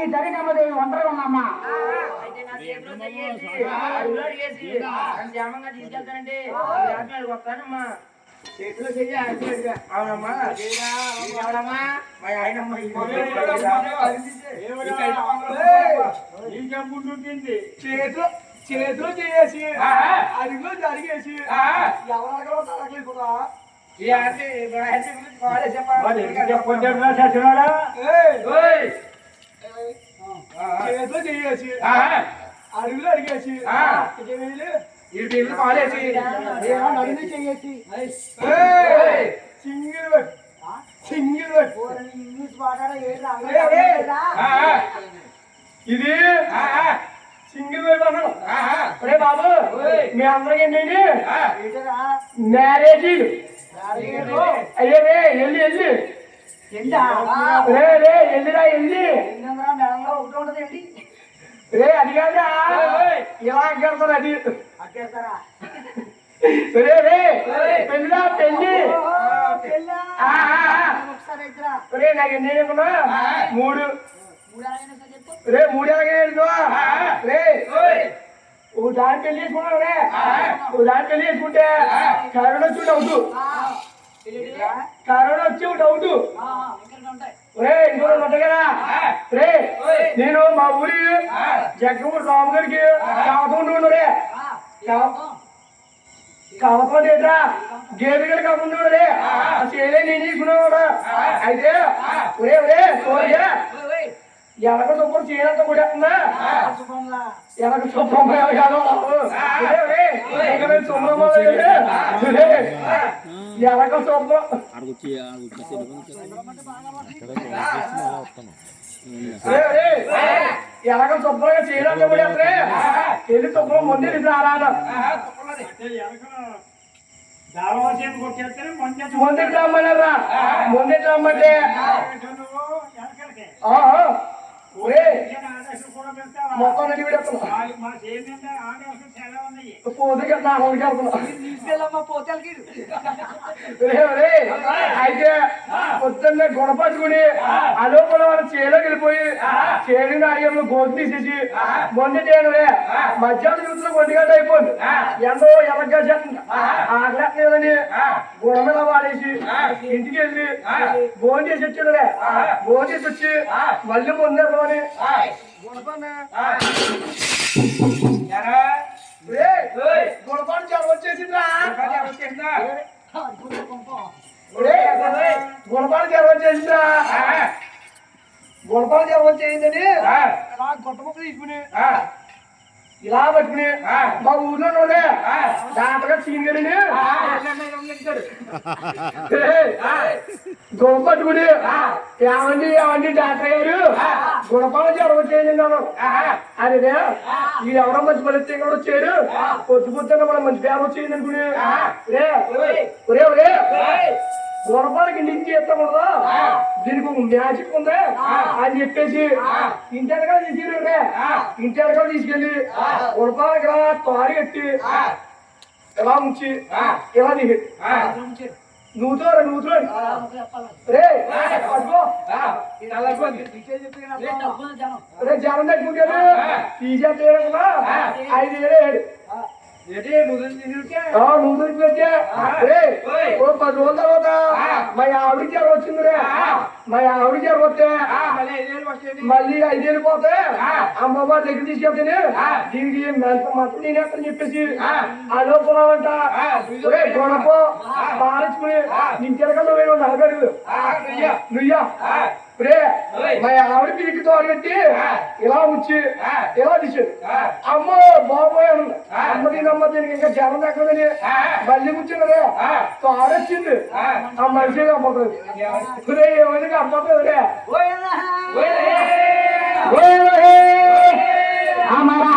ఈ జరిగమ్మదేవి ఒంటరిగా ఉన్నామ్మా చేతిలో చెయ్యేసి, అడుగులో అడిగేసి, నన్ను క్షేమంగా తీసుకెళ్తానండి రాత్రి వస్తానమ్మా. చేతిలో చెయ్యి ఆడిపోయాడుగా. అవునమ్మా. ఎవరమ్మా మా ఆయనమ్మ చేతిలో చేతిలో చేసి అడుగులో జరిగేసి. ఎవరు తరగలేకుండా ఈ చేసి అడుగులో అడిగేసి. ఏమో నడుము చెయ్యేసి. సింగిల్ సింగిల్ ఇంగ్లీష్ ఇది? సింగిల్ వైపు అన్నాడు అరే బాబు మీ అందరికి ఏంటండి? మ్యారేజ్ అయ్యే రే వెళ్ళి వెళ్ళి రే రే వెళ్ళిరా వెళ్ళి రే అది కాదా ఇలా కడతారు అది. రే రే పెళ్ళిరా పెళ్ళి. రే నాకు ఎన్ని చెప్పనా మూడు. రే మూడు ఎలాగే రే ఓ దాని పెళ్ళి చేసుకున్నావు రే ఓ దాని పెళ్ళి చేసుకుంటే కరోనా వచ్చి డౌట్. కరోనా వచ్చి డౌట్ రే ఇంకో ఉంటాయి కదా రే నేను మా ఊరి జగ్గూరు రాము గారికి కావకుండా రే కావకుండా ఏంట్రా గేదె గారు కాకుండా రే చేయలే నేను తీసుకున్నాడు అయితే ఒరే ఒరే సోరియా ఎలాగో సూపర్ చేయనంత కూడా ఎలాగ శుభ్రం ఎలాగో శుభ్రం ఎలాగో శుభ్రంగా చేయనంత కూడా వెళ్ళి శుభ్రం ముందు రారాదు ముందుకు రమ్మన్నారా ముందుకు రమ్మంటే ఆ, ఆ. ఒరే మొత్తం నడి విడేస్తున్నా పోతే అయితే పొద్దున్నే గుణపరుచుకుని అలోపల వాళ్ళ చేలోకి వెళ్ళిపోయి చేరిన అయ్యమ్మ గోధుమ తీసేసి మొన్న చేయను మధ్యాహ్నం ఒంటి గంట అయిపోయింది. ఎంతో ఎలగ్గా చేస్తుంది ఆగలేదని గుణ మీద వాడేసి ఇంటికి వెళ్ళి భోజనం చేసి వచ్చాడు రే భోజనం చేసి వచ్చి మళ్ళీ ముందేమో అని గుణపాటు జ్వరం వచ్చేసిందిరా. గుణపాటు జ్వరం వచ్చేసిందిరా గుణపాటు జ్వరం వచ్చేసిందని అలా గొట్ట ముక్క తీసుకుని ఇలా పట్టుకుని మా ఊర్లో దాంట్లో సీనియర్ని గుణ పట్టుకుని ఏమండి ఏమండి డాక్టర్ గారు గుణపాలు జ్వరం వచ్చేయండి అదే ఈ ఎవరో మంచి పరిస్థితి కూడా వచ్చారు. పొద్దు పొద్దున్న మనం మంచి పేరు వచ్చేయండి అనుకుని ఒరే ఒరే గుణపాలకి నుంచి ఎత్తకూడదు దీనికి మ్యాజిక్ ఉంది. అని చెప్పేసి ఇంటి వెనకాల తీసుకెళ్ళి ఇంటి వెనకాల తీసుకెళ్ళి గుణపాలకి ఇలా తారి కట్టి ఇలా ఉంచి ఇలా దిగి? నూతో నూతో రే జనం. తగ్గుతాడు తీసేస్తా ఐదు వేలు ఏడు ఆ, నువ్వు తెచ్చిపెట్టే. రే, ఓ పది రోజుల తర్వాత మా ఆవిడ జ్వరం వచ్చింది రే మా ఆవిడ జ్వరం వస్తే మళ్ళీ ఐదేళ్ళు పోతే అమ్మమ్మ దగ్గర తీసుకెళ్తాను దీనికి మెంత మొత్తం నేనేస్తాను చెప్పేసి అనుకున్నామంట రే గొడప. పారించుకుని నించెలక నువ్వు నలగడు నుయ్యా రే మా ఆవిడ పిలికి తోడగట్టి ఇలా ఉంచి ఇలా తీసాడు అమ్మ బాబోయ్ అన్నది. అమ్మ దీనమ్మ దీనికి ఇంకా జనం తగ్గదని మళ్ళీ కూర్చున్నదే. తోడొచ్చింది ఆ. మనిషి అమ్మతుంది రే. ఓయ్ రే. అమరా